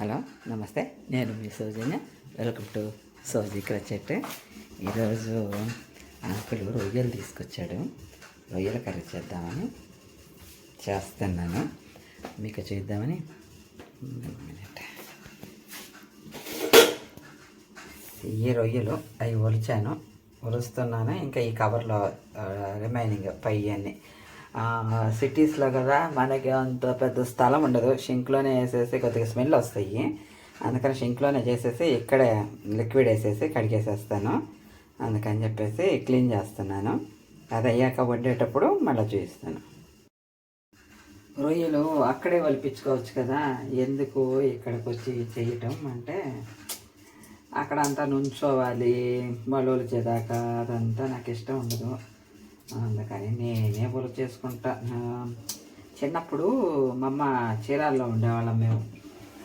Hello నమస్తే. నేను మీ సౌజన్య. Welcome to సౌజీ క్రచెట్. ఈరోజు అంకుల్ రొయ్యలు తీసుకొచ్చాడు. రొయ్యల కర్రీ చేద్దామని చేస్తున్నాను. మీకు చూద్దామని ఈ రొయ్యలు అవి ఒలిచాను. ఒలుస్తున్నాను. ఇంకా ఈ కవర్లో రిమైనింగ్ పై అన్ని సిటీస్లో కదా మనకి అంత పెద్ద స్థలం ఉండదు. షింక్లోనే వేసేసి కొద్దిగా స్మెల్ వస్తాయి. అందుకని షింక్లోనే చేసేసి ఇక్కడే లిక్విడ్ వేసేసి కడిగేసేస్తాను. అందుకని చెప్పేసి క్లీన్ చేస్తున్నాను. అది అయ్యాక వండేటప్పుడు మళ్ళీ చూపిస్తాను. రొయ్యలు అక్కడే వలిపించుకోవచ్చు కదా. ఎందుకు ఇక్కడికి వచ్చి చేయటం అంటే అక్కడ అంతా నుంచోవాలి. మళ్ళీ చేదాకా అదంతా నాకు ఇష్టం ఉండదు. అందుకని నేనే పొలు చేసుకుంటా. చిన్నప్పుడు మా అమ్మ చీరాల్లో ఉండేవాళ్ళం మేము.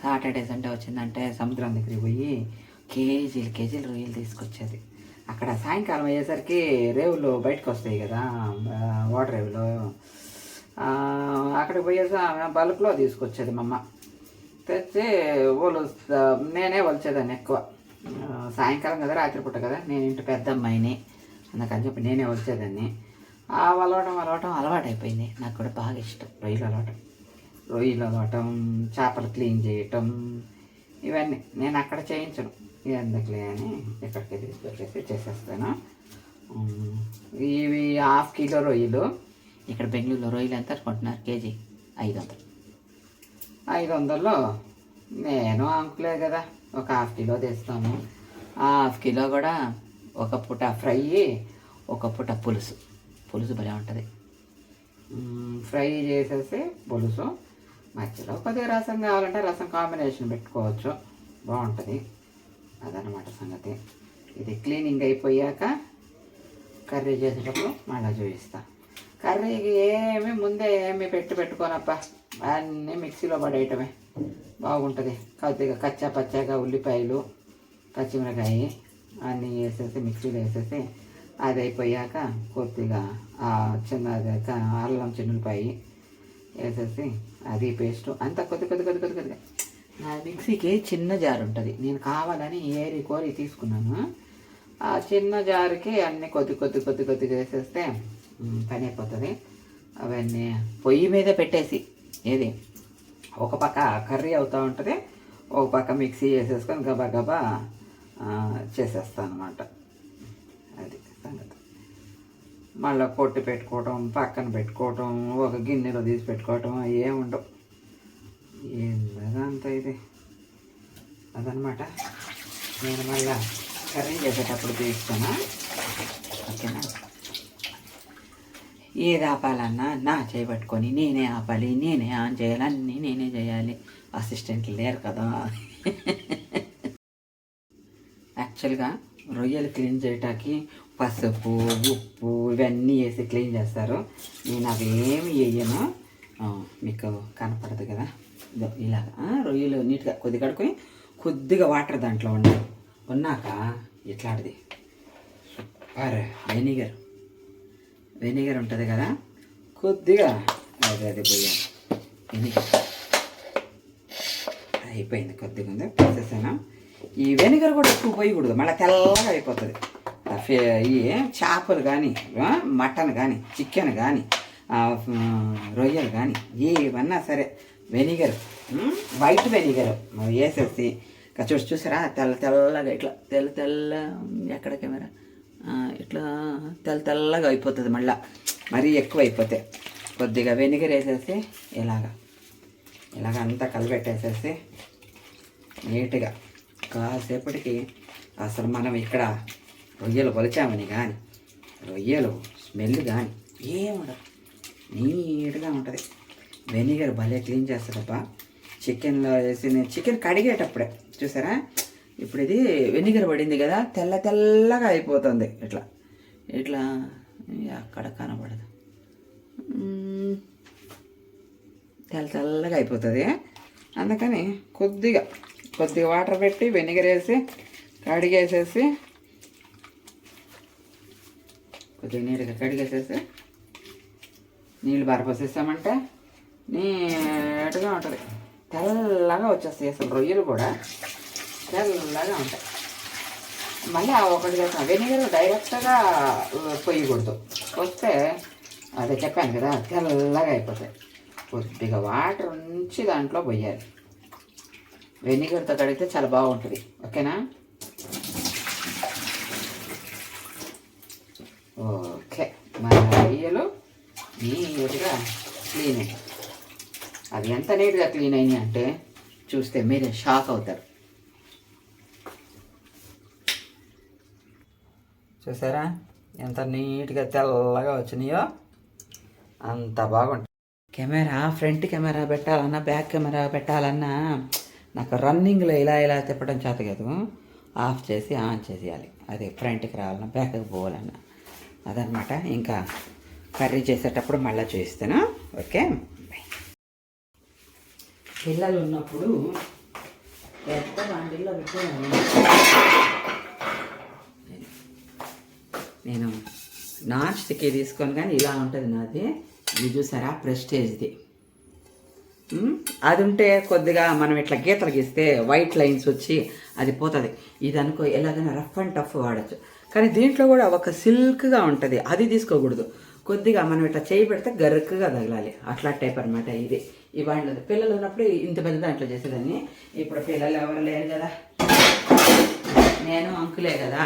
సాటర్డేస్ అంటే వచ్చిందంటే సముద్రం దగ్గరికి పోయి కేజీలు కేజీలు రొయ్యలు తీసుకొచ్చేది. అక్కడ సాయంకాలం అయ్యేసరికి రేవులు బయటకు వస్తాయి కదా వాటర్ రేవులు. అక్కడికి పోయేసి బల్క్లో తీసుకొచ్చేది మా అమ్మ. తెచ్చి వాళ్ళు నేనే వలిచేదాన్ని ఎక్కువ. సాయంకాలం కదా రాత్రిపూట కదా నేను ఇంటి పెద్ద అమ్మాయిని అందుకని చెప్పి నేనే వచ్చేదాన్ని ఆ అలవటం అలవటం అలవాటైపోయింది. నాకు కూడా బాగా ఇష్టం రొయ్యలు అలవటం. రొయ్యలు అలవటం చేపలు క్లీన్ చేయటం ఇవన్నీ. నేను అక్కడ చేయించను. ఎందుకులే అని ఇక్కడికి తీసుకొచ్చేసి చేసేస్తాను. ఇవి హాఫ్ కిలో రొయ్యలు. ఇక్కడ బెంగళూరులో రొయ్యలు ఎంత? కొంటున్నారు కేజీ. ఐదు వందలు ఐదు వందల్లో నేను అంకులే కదా. ఒక హాఫ్ కిలో తెస్తాను. ఆ హాఫ్ కిలో కూడా ఒక పూట ఫ్రై ఒక పూట పులుసు. పులుసు భలే ఉంటుంది. ఫ్రై చేసేసి పులుసు మధ్యలో కొద్దిగా రసం కావాలంటే రసం కాంబినేషన్ పెట్టుకోవచ్చు. బాగుంటుంది. అదనమాట సంగతి. ఇది క్లీనింగ్ అయిపోయాక కర్రీ చేసేటప్పుడు మళ్ళీ చూపిస్తా. కర్రీకి ఏమి ముందే ఏమి పెట్టి పెట్టుకోనప్ప. అన్నీ మిక్సీలో పడేయటమే. బాగుంటుంది. కొద్దిగా కచ్చా పచ్చాగా ఉల్లిపాయలు పచ్చిమిరకాయ అన్నీ వేసేసి మిక్సీలో వేసేసి అది అయిపోయాక కొద్దిగా ఆ చిన్న అదే క- అల్లం చిన్నులపాయి వేసేసి అది పేస్ట్ అంత కొద్ది కొద్ది కొద్ది కొద్ది కొద్దిగా. నా మిక్సీకి చిన్న జారు ఉంటుంది. నేను కావాలని ఏరి కోరి తీసుకున్నాను. ఆ చిన్న జారుకి అన్ని కొద్ది కొద్ది కొద్ది కొద్దిగా వేసేస్తే పని అయిపోతుంది. అవన్నీ పొయ్యి మీద పెట్టేసి ఏది? ఒక పక్క కర్రీ అవుతూ ఉంటుంది. ఒక పక్క మిక్సీ వేసేసుకొని గబా గబా చేసేస్తాను అనమాట అది సంగతి మళ్ళీ కొట్టి పెట్టుకోవటం పక్కన పెట్టుకోవటం ఒక గిన్నెలో తీసి పెట్టుకోవటం ఏముండవు ఏందగా అంత ఇది? అదనమాట నేను మళ్ళీ కర్రీ చేసేటప్పుడు తీస్తాను? ఓకేనా? ఏది ఆపాలన్నా నా చేయబట్టుకొని నేనే ఆపాలి నేనే ఆన్ చేయాలి అన్నీ నేనే చేయాలి. అసిస్టెంట్లు లేరు కదా. యాక్చువల్గా రొయ్యలు క్లీన్ చేయటానికి పసుపు ఉప్పు ఇవన్నీ వేసి క్లీన్ చేస్తారు. నేను అవేమి ఏమి వేయను మీకు కనపడదు కదా? ఇదో ఇలాగా. రొయ్యలు నీట్గా కొద్దిగా కడుకొని కొద్దిగా వాటర్ దాంట్లో ఉండాలి. ఉన్నాక ఇట్లాంటిది. సూపర్. వెనిగర్. వెనిగర్ ఉంటుంది కదా? కొద్దిగా అది అది పోయాలి. వెనిగర్. అయిపోయింది కొద్దిగా ఉంది. వేసేసాను ఈ వెనిగర్ కూడా ఎక్కువ పోయకూడదు. మళ్ళీ తెల్లగా అయిపోతుంది. ఈ చేపలు కానీ మటన్ కానీ చికెన్ కానీ రొయ్యలు కానీ ఏమన్నా సరే వెనిగర్ వైట్ వెనిగర్ వేసేసి ఇంకా చూసి చూసారా? తెల్ల తెల్లగా ఇట్లా తెల్ల తెల్ల ఎక్కడ కెమెరా? ఇట్లా తెల్ల తెల్లగా అయిపోతుంది మళ్ళీ. మరీ ఎక్కువ అయిపోతే. కొద్దిగా వెనిగర్ వేసేసి ఇలాగా. ఇలాగ అంతా కలిపెట్టేసేసి నీట్గా. కాసేపటికి అసలు మనం ఇక్కడ రొయ్యలు పొలిచామని కానీ రొయ్యలు స్మెల్ కానీ ఏముండదు నీట్గా ఉంటుంది. వెనిగర్ భలే క్లీన్ చేస్తాడబ్బా చికెన్లో వేసి నేను చికెన్ కడిగేటప్పుడే చూసారా? ఇప్పుడు ఇది వెనిగర్ పడింది కదా తెల్ల తెల్లగా అయిపోతుంది ఇట్లా. ఇట్లా అక్కడ కనబడదు. తెల్ల తెల్లగా అయిపోతుంది. అందుకని కొద్దిగా కొద్దిగా వాటర్ పెట్టి వెనిగర్ వేసి కడిగేసేసి కొద్దిగా నీట్గా కడిగేసేసి నీళ్ళు బరపసేసామంటే నీట్గా ఉంటుంది. తెల్లగా వచ్చేస్తాయి అసలు రొయ్యలు కూడా. తెల్లగా ఉంటాయి. మళ్ళీ ఆ ఒకటి చేస్తాం. వెనిగర్ డైరెక్ట్గా పొయ్యకూడదు వస్తే అదే చెప్పాను కదా తెల్లగా అయిపోతాయి. కొద్దిగా వాటర్ ఉంచి దాంట్లో పోయాలి. వెనిగర్తో కడిగితే చాలా బాగుంటుంది. ఓకేనా? ఓకే. మన రొయ్యలు నీట్గా క్లీన్ అయ్యాయి. అది ఎంత నీట్గా క్లీన్ అయినాయి అంటే చూస్తే మీరే షాక్ అవుతారు. చూసారా? ఎంత నీట్గా తెల్లగా వచ్చినాయో అంత బాగుంటుంది. కెమెరా ఫ్రంట్ కెమెరా పెట్టాలన్నా బ్యాక్ కెమెరా పెట్టాలన్నా నాకు రన్నింగ్లో ఇలా ఇలా తిప్పడం చేత కదా. ఆఫ్ చేసి ఆన్ చేసేయాలి. అది ఫ్రంట్కి రావాలన్నా బ్యాక్కి పోవాలన్నా. అదనమాట ఇంకా కర్రీ చేసేటప్పుడు మళ్ళీ చూపిస్తాను ఓకే? బాయ్ పిల్లలు ఉన్నప్పుడు పెద్ద బాండిల్లో పెట్టాను నేను నాన్ స్టిక్ తీసుకొని కానీ ఇలా ఉంటుంది నాది. ఇది చూసారా? ప్రెస్టేజ్ది. అది ఉంటే కొద్దిగా మనం ఇట్లా గీతలు గీస్తే వైట్ లైన్స్ వచ్చి అది పోతుంది. ఇది అనుకో ఎలాగైనా రఫ్ అండ్ టఫ్ వాడచ్చు. కానీ దీంట్లో కూడా ఒక సిల్క్గా ఉంటుంది. అది తీసుకోకూడదు. కొద్దిగా మనం ఇట్లా చేయి పెడితే గరుకుగా తగలాలి. అట్లా టైప్ అనమాట ఇది. ఈ బాండ్లు పిల్లలు ఉన్నప్పుడు ఇంత పెద్ద దాంట్లో చేసేదాన్ని. ఇప్పుడు పిల్లలు ఎవరు లేరు కదా. నేను అంకులే కదా.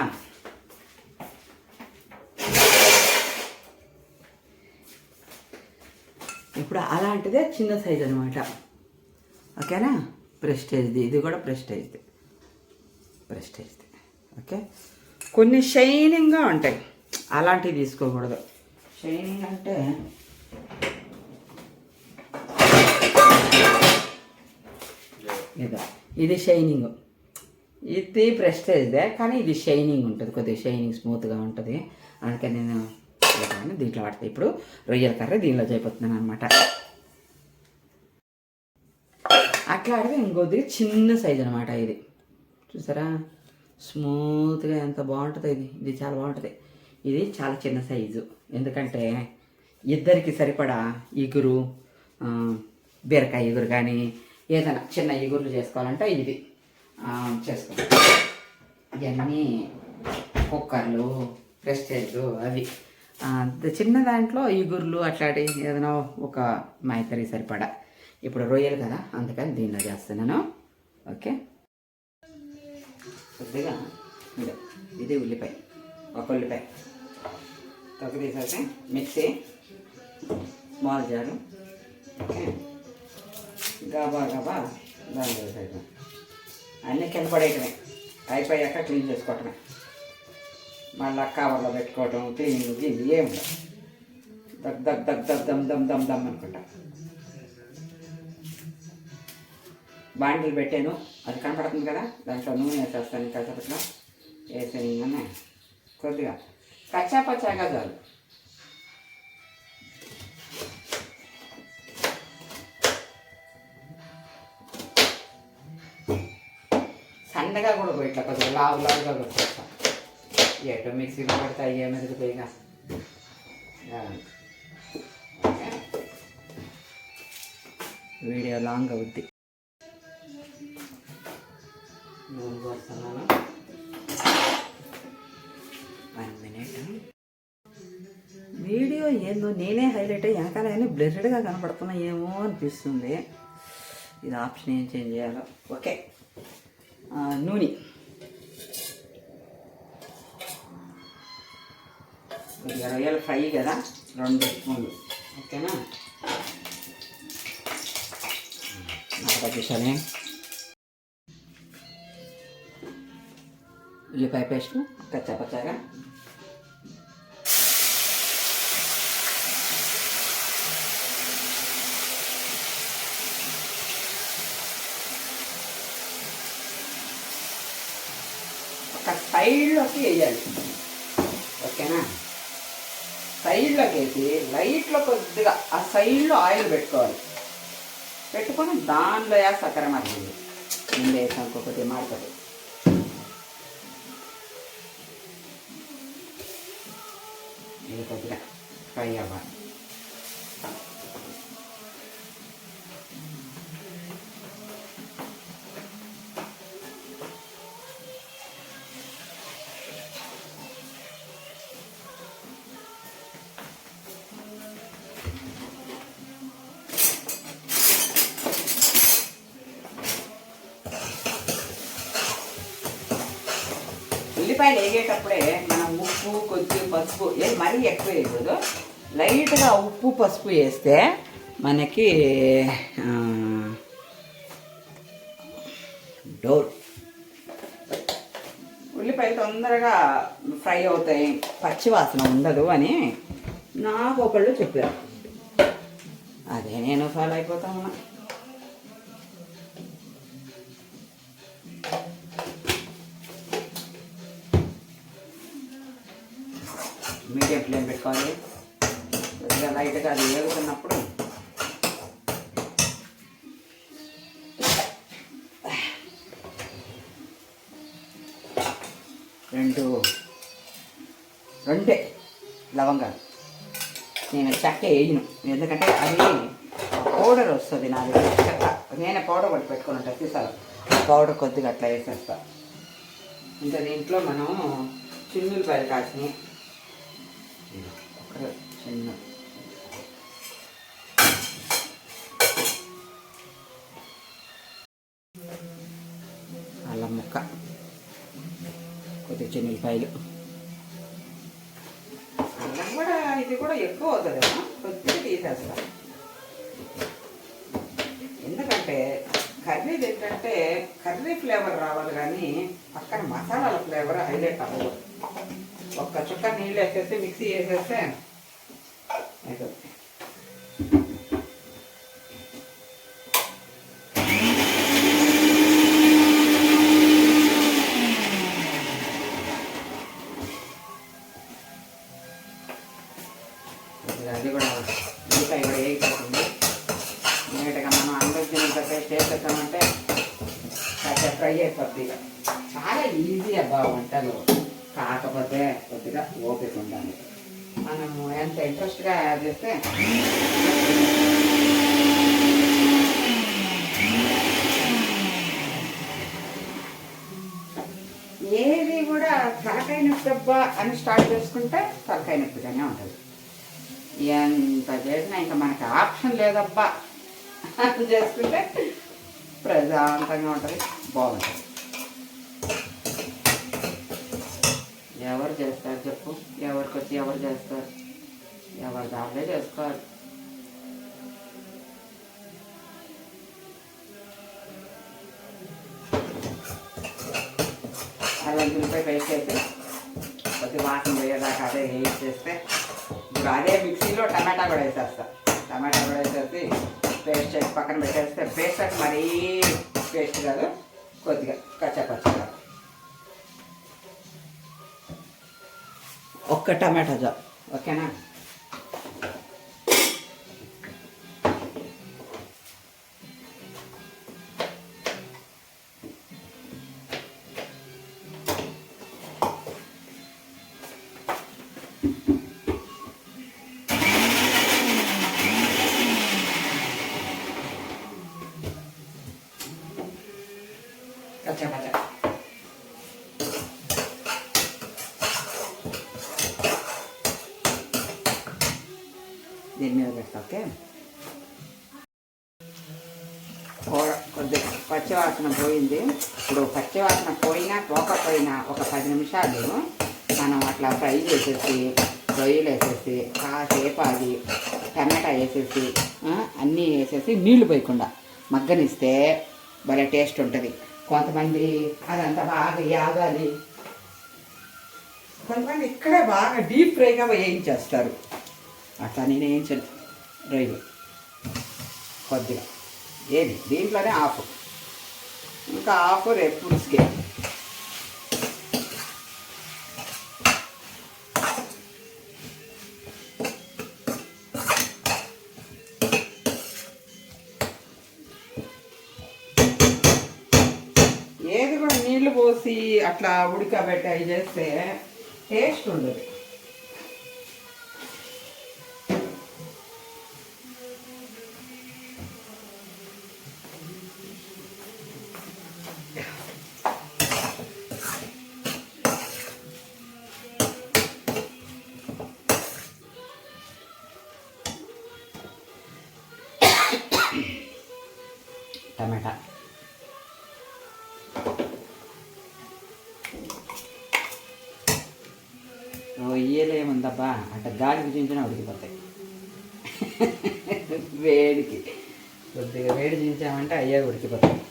ఇప్పుడు అలాంటిదే చిన్న సైజ్ అనమాట ఓకేనా? ప్రెస్టేజ్ది. ఇది కూడా ప్రెస్టేజ్ది. ప్రెస్టేజ్ది. ఓకే? కొన్ని షైనింగ్గా ఉంటాయి. అలాంటివి తీసుకోకూడదు. షైనింగ్ అంటే ఇదో ఇది షైనింగ్. ఇది ప్రెస్టేజ్దే కానీ ఇది షైనింగ్ ఉంటుంది. కొద్దిగా షైనింగ్ స్మూత్గా ఉంటుంది. అందుకని నేను దీంట్లో వాడతాయి ఇప్పుడు రొయ్యల కర్రీ దీనిలో చేపోతున్నాను అనమాట అట్లా ఆడితే ఇంకొద్దిగా చిన్న సైజ్ అనమాట ఇది. చూసారా? స్మూత్గా ఎంత బాగుంటుంది ఇది. ఇది చాలా బాగుంటుంది ఇది చాలా చిన్న సైజు. ఎందుకంటే ఇద్దరికి సరిపడా ఇగురు బీరకాయ ఇగురు కానీ ఏదైనా చిన్న ఇగుర్లు చేసుకోవాలంటే ఇది. చేసుకోవాలి. ఇవన్నీ కుక్కర్లు ప్రెస్టేజ్ అవి. చిన్న దాంట్లో ఇగుర్లు అట్లాంటి ఏదైనా ఒక మైతరి సరిపడా. ఇప్పుడు రొయ్యలు కదా అందుకని దీనిలో చేస్తున్నాను. ఓకే? కొద్దిగా ఇదో, ఇది ఉల్లిపాయ ఒక ఉల్లిపాయ. తొక్క తీసాక మిక్సీ మాల్ జారు. గబా గబా దాని వేసేయడం అన్నీ కింద పడేయటమే. అయిపోయాక క్లీన్ చేసుకోవటమే. మళ్ళీ కవర్లో పెట్టుకోవటం క్లీనింగ్ గిన్నె ఏం దగ్ దగ్ దగ్ దగ్ దమ్ దమ్ దమ్ దమ్ అనుకుంటా. బాండిల్ పెట్టాను. అది కనపడుతుంది కదా? దాంట్లో నూనె వేసేస్తాను కచ్చపట్లో వేసాను ఇంకనే కొద్దిగా. కచ్చా పచ్చాగా చాలు. సన్నగా కూడా పోయి ఇట్లా కొద్దిగా లావు లావుగా కొట్టేస్తాం. ఎటో మిక్సీ పడితే అయ్యే మెదిలిపోయిగా ఓకే. వీడియో లాంగ్ అవుద్ది. నూనె పోస్తున్నాను వన్ మినిట్. వీడియో ఏందో నేనే హైలైట్ అయ్యి వెనకాల కానీ బ్లర్డ్గా కనపడుతున్నా ఏమో అనిపిస్తుంది. ఇది ఆప్షన్ ఏం చేంజ్ చేయాలో. ఓకే. నూనె. రొయ్యలు ఫ్రై కదా? రెండు. స్పూన్లు ఓకేనా? నాకు చూసానే ఉల్లిపాయ పేస్ట్ కచ్చాపచ్చాగా ఒక సైడ్లోకి వేయాలి. ఓకేనా? సైడ్లోకి వేసి లైట్లో కొద్దిగా ఆ సైడ్లో ఆయిల్ పెట్టుకోవాలి. పెట్టుకొని దానిలో యా సక్కర మరిగింది ముందు వేసాం కొద్దిగా మాడుతుంది ಸ್ವಲ್ಪ ಫ್ರೈ ಆಗ ఉల్లిపాయలు వేగేటప్పుడే మనం పసుపు. ఏ మరీ ఎక్కువ వేయకూడదు. లైట్గా ఉప్పు పసుపు వేస్తే మనకి డోర్. ఉల్లిపాయ తొందరగా ఫ్రై అవుతాయి. పచ్చి వాసన ఉండదు అని నాకు ఒకళ్ళు చెప్పారు. అదే నేను ఫాలో అయిపోతా ఉన్నా. మీడియం ఫ్లేమ్ పెట్టుకోవాలి. కొద్దిగా లైట్గా అది వేగుతున్నప్పుడు రెండు రెండే లవంగాలు. నేను చెక్క వేయను. ఎందుకంటే అది పౌడర్ వస్తుంది నా దగ్గర చెక్క నేను పౌడర్ కొట్టి పెట్టుకుని ఉంటాను తీసాను పౌడర్ కొద్దిగా అట్లా వేసేస్తా. ఇంకా దీంట్లో మనం చిన్నులపాయలు కాసినాయి. ఒక చిన్న అల్లం ముక్క. కొద్దిగా చిన్నులపాయలు అల్లం కూడా ఇది కూడా ఎక్కువ అవుతుంది కొద్దిగా తీసేస్తా. ఎందుకంటే కర్రీ ఏంటంటే కర్రీ ఫ్లేవర్ రావాలి కానీ పక్కన మసాలాల ఫ్లేవర్ హైలైట్ అవ్వదు. ఒక్క చుక్క నీళ్ళు వేసేసి మిక్సీ వేసేస్తే అయిపోతుంది అది కూడా ఇంకా ఇక్కడ వేయకపోతుంది నీట్గా మనం అందరికీ పేస్ట్ వేసేస్తామంటే కాస్త ఫ్రై అయిపోద్ది ఇక చాలా ఈజీ అబ్బా వంటలు కాకపోతే కొద్దిగా ఓపిక ఉండాలి. మనము ఎంత ఇంట్రెస్ట్గా చేస్తే ఏది కూడా తలకాయ నొప్పి అని స్టార్ట్ చేసుకుంటే తలకాయ నొప్పిగానే ఉంటుంది. ఎంత చేసినా ఇంకా మనకి ఆప్షన్ లేదబ్బా అని చేసుకుంటే ప్రశాంతంగా ఉంటుంది బాగుంటుంది ఎవరు చేస్తారు చెప్పు ఎవరికి వచ్చి ఎవరు చేస్తారు? ఎవరు దాంట్లో చేసుకోవాలి. అల్లం ఉల్లిపాయ పేస్ట్ అయితే కొద్ది వాసన పోయేదాకా అదే వేసి చేస్తే ఇప్పుడు అదే మిక్సీలో టమాటా కూడా వేసేస్తా. టమాటా కూడా వేసేసి పేస్ట్ చేసి పక్కన పెట్టేస్తే పేస్ట్ అంటే మరీ పేస్ట్ కాదు కొద్దిగా కచ్చా పచ్చగా ఒక్క టమాటా జా ఓకేనా కచ్చా పచ్చా దీని మీద పెడతా ఓకే. కూర కొద్దిగా పచ్చివాసన పోయింది. ఇప్పుడు పచ్చివాసన పోయినా పోకపోయినా ఒక పది నిమిషాలు మనం అట్లా ఫ్రై చేసేసి రొయ్యలు వేసేసి కాసేపు అది టమాటా వేసేసి అన్నీ వేసేసి నీళ్ళు పోయకుండా మగ్గనిస్తే భలే టేస్ట్ ఉంటుంది. కొంతమంది అదంతా బాగా యాగాలి. కొంతమంది ఇక్కడే బాగా డీప్ ఫ్రైగా వేయించేస్తారు. అట్లా నేను వేయించను రొయ్యలు కొద్దిగా. ఏది? దీంట్లోనే ఆఫ్ ఇంకా ఆఫ్ రేపు పులుసుకే ఏది కూడా నీళ్ళు పోసి అట్లా ఉడకబెట్టి అవి చేస్తే టేస్ట్ ఉండదు. తప్ప అంటే గాలికి చించిన ఉడికిపోతాయి. వేడికి. కొద్దిగా వేడి చించామంటే అయ్యే ఉడికిపోతాయి.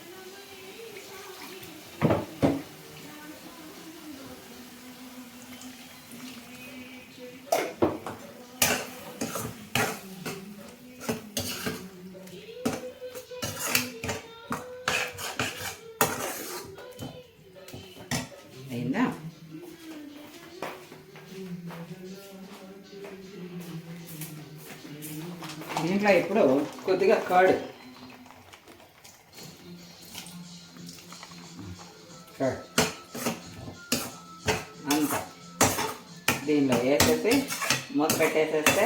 దీంట్లో ఇప్పుడు కొద్దిగా కాడు అంత. దీనిలో వేసేసి మూత పెట్టేసేస్తే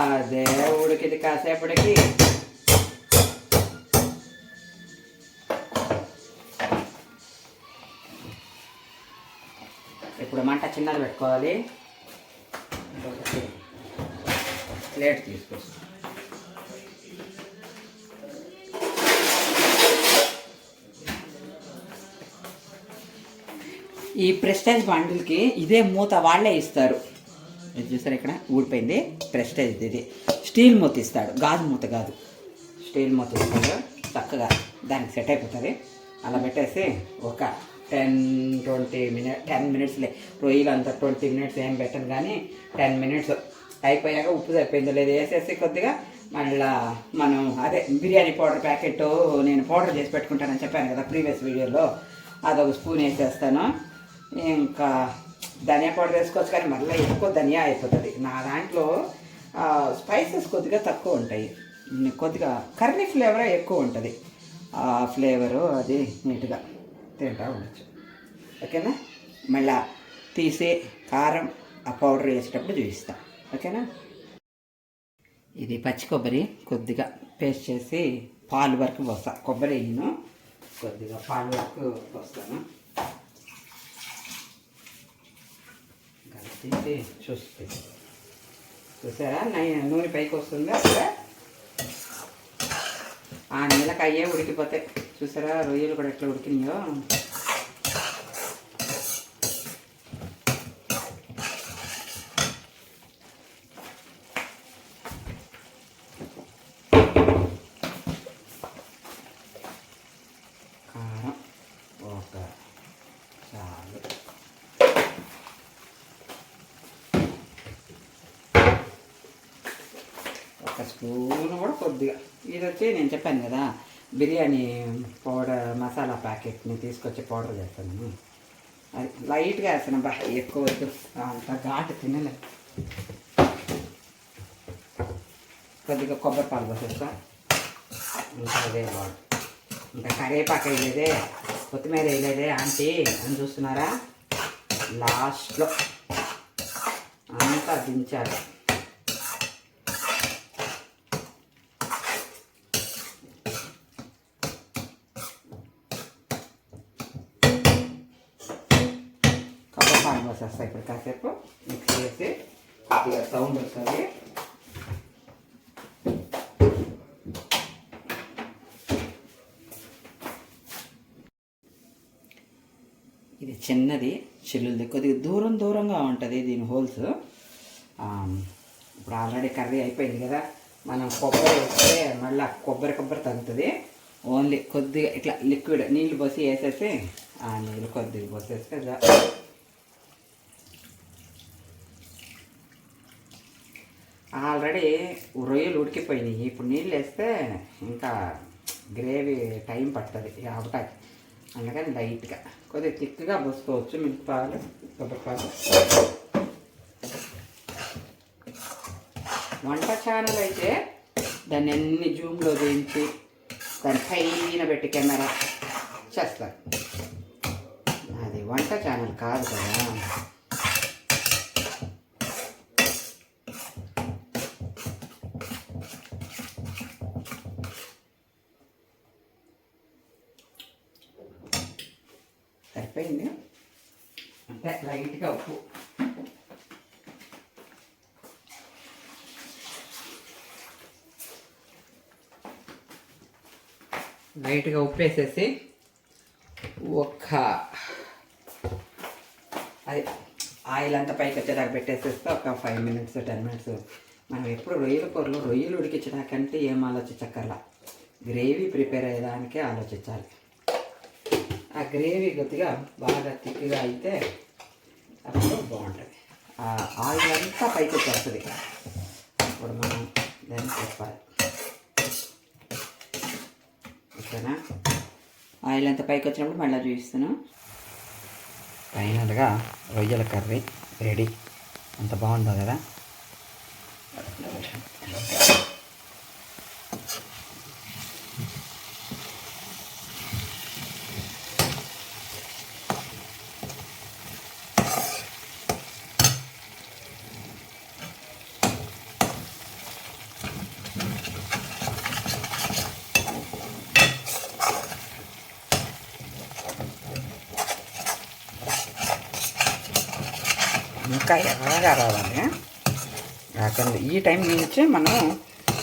అదే ఉడికిది కాసేపటికి ఇప్పుడు మంట చిన్నది పెట్టుకోవాలి. ప్లేట్ తీసుకొస్తాం. ఈ ప్రెస్టేజ్ బండిల్కి ఇదే మూత వాళ్ళే ఇస్తారు. ఇది చూసారు ఇక్కడ? ఊడిపోయింది. ప్రెస్టేజ్ ఇది స్టీల్ మూత ఇస్తాడు. గాజు మూత కాదు. స్టీల్ మూత ఇస్తాడు. చక్కగా దానికి సెట్ అయిపోతుంది. అలా పెట్టేసి ఒక టెన్ ట్వంటీ మినిట్ టెన్ మినిట్స్లే. రొయ్యలు అంత ట్వంటీ మినిట్స్ ఏం పెట్టను కానీ టెన్ మినిట్స్ అయిపోయాక ఉప్పు సరిపోయిందో లేదు వేసేసి కొద్దిగా మళ్ళా మనం అదే బిర్యానీ పౌడర్ ప్యాకెట్ నేను పౌడర్ చేసి పెట్టుకుంటానని చెప్పాను కదా ప్రీవియస్ వీడియోలో. అదొక స్పూన్ వేసేస్తాను. ఇంకా ధనియా పౌడర్ వేసుకోవచ్చు కానీ మళ్ళీ ఎక్కువ ధనియా అయిపోతుంది. నా దాంట్లో స్పైసెస్ కొద్దిగా తక్కువ ఉంటాయి. కొద్దిగా కర్రీ ఫ్లేవర్ ఎక్కువ ఉంటుంది. ఆ ఫ్లేవరు అది నీట్గా తింటా ఉండొచ్చు. ఓకేనా? మళ్ళా తీసి కారం ఆ పౌడర్ వేసేటప్పుడు చూపిస్తాను ఓకేనా? ఇది పచ్చి కొబ్బరి కొద్దిగా పేస్ట్ చేసి పాలు వరకు పోస్తా. కొబ్బరి వేయను. కొద్దిగా పాలు వరకు పోస్తాను. తీసి చూస్తే. చూసారా? నై- నూనె పైకి వస్తుందా? అక్కడ. ఆ నీళ్ళకి అయ్యే ఉడికిపోతాయి. చూసారా? రొయ్యలు కూడా ఎట్లా ఉడికినాయో కారం ఒక చాలు ఒక స్పూన్ కూడా కొద్దిగా ఇది వచ్చి నేను చెప్పాను కదా బిర్యానీ పౌడర్ మసాలా ప్యాకెట్ని తీసుకొచ్చి పౌడర్ చేస్తాను. అది లైట్గా వేస్తాను. బా ఎక్కువ వద్దు. అంత ఘాటు తినలే. కొద్దిగా కొబ్బరి పాలు పోసేస్తా. ఇంకా అదే ఇంకా కరివేపాకు వేయలేదే కొత్తిమీర వేయలేదే ఆంటీ. అని చూస్తున్నారా? లాస్ట్లో అంతా దించారు కొబ్బరి ఇప్పుడు కాసేపు. మిక్స్ చేసి కొద్దిగా సౌండ్ వస్తుంది. ఇది చిన్నది చిల్లుది కొద్దిగా దూరం దూరంగా ఉంటుంది దీని హోల్స్. ఇప్పుడు ఆల్రెడీ కర్రీ అయిపోయింది కదా. మనం కొబ్బరి వేస్తే మళ్ళీ కొబ్బరి కొబ్బరి తగ్గుతుంది ఓన్లీ కొద్దిగా ఇట్లా లిక్విడ్ నీళ్ళు పోసి వేసేసి ఆ నీళ్ళు కొద్దిగా పోసేస్తే ఆల్రెడీ రొయ్యలు ఉడికిపోయినాయి. ఇప్పుడు నీళ్ళు వేస్తే ఇంకా గ్రేవీ టైం పడుతుంది అవటానికి అందుకని లైట్గా కొద్దిగా థిక్గా పోసుకోవచ్చు మిల్క్ పాలు కొబ్బరి వంట ఛానల్ అయితే దాన్ని అన్ని జూమ్లో దించి దాని పైన పెట్టి కెమెరా చేస్తారు అది వంట ఛానల్ కాదు కదా. సరిపోయింది అంటే లైట్గా ఉప్పు. లైట్గా ఉప్పు వేసేసి ఒక అది ఆయిల్ అంతా పైకి వచ్చేదాకా పెట్టేసేస్తే ఒక ఫైవ్ మినిట్స్ టెన్ మినిట్స్. మనం ఎప్పుడు రొయ్యల కూరలో రొయ్యలు ఉడికించడానికంటే ఏం ఆలోచించక్కర్లా. గ్రేవీ ప్రిపేర్ అయ్యేదానికే ఆలోచించాలి. ఆ గ్రేవీ కొద్దిగా బాగా తిక్కిగా అయితే అప్పుడు బాగుంటుంది. ఆ ఆయిల్ అంతా పైకి వచ్చేస్తుంది అప్పుడు మనం దాన్ని చెప్పాలి. ఓకేనా? ఆయిల్ అంతా పైకి వచ్చినప్పుడు మళ్ళీ చూపిస్తాను ఫైనల్గా రొయ్యల కర్రీ రెడీ. అంత బాగుంటుంది కదా ఇంకా ఎర్రగా రావాలి. రాకండి. ఈ టైం నుంచి మనం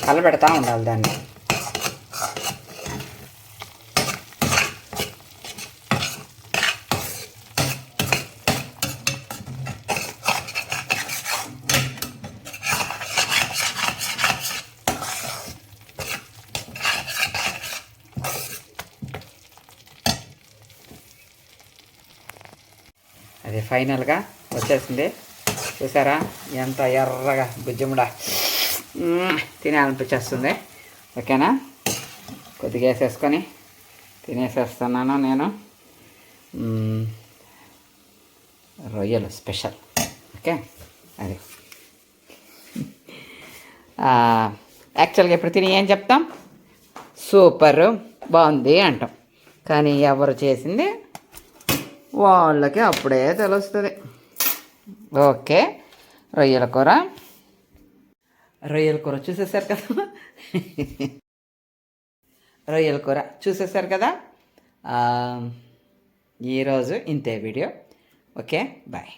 కలబెడతా ఉండాలి దాన్ని. అది ఫైనల్గా వచ్చేసింది. చూసారా? ఎంత ఎర్రగా బుజ్జముడా. తినాలనిపించేస్తుంది ఓకేనా? కొద్దిగా వేసేసుకొని తినేసేస్తున్నాను నేను. రొయ్యలు స్పెషల్. ఓకే? అది. యాక్చువల్గా ఇప్పుడు తిని ఏం చెప్తాం? సూపర్. బాగుంది అంటాం. కానీ ఎవరు చేసింది? వాళ్ళకి అప్పుడే తెలుస్తుంది. ఓకే రొయ్యల కూర రొయ్యల కూర చూసేసారు కదా రొయ్యల కూర చూసేసారు కదా ఈరోజు ఇంతే వీడియో ఓకే బాయ్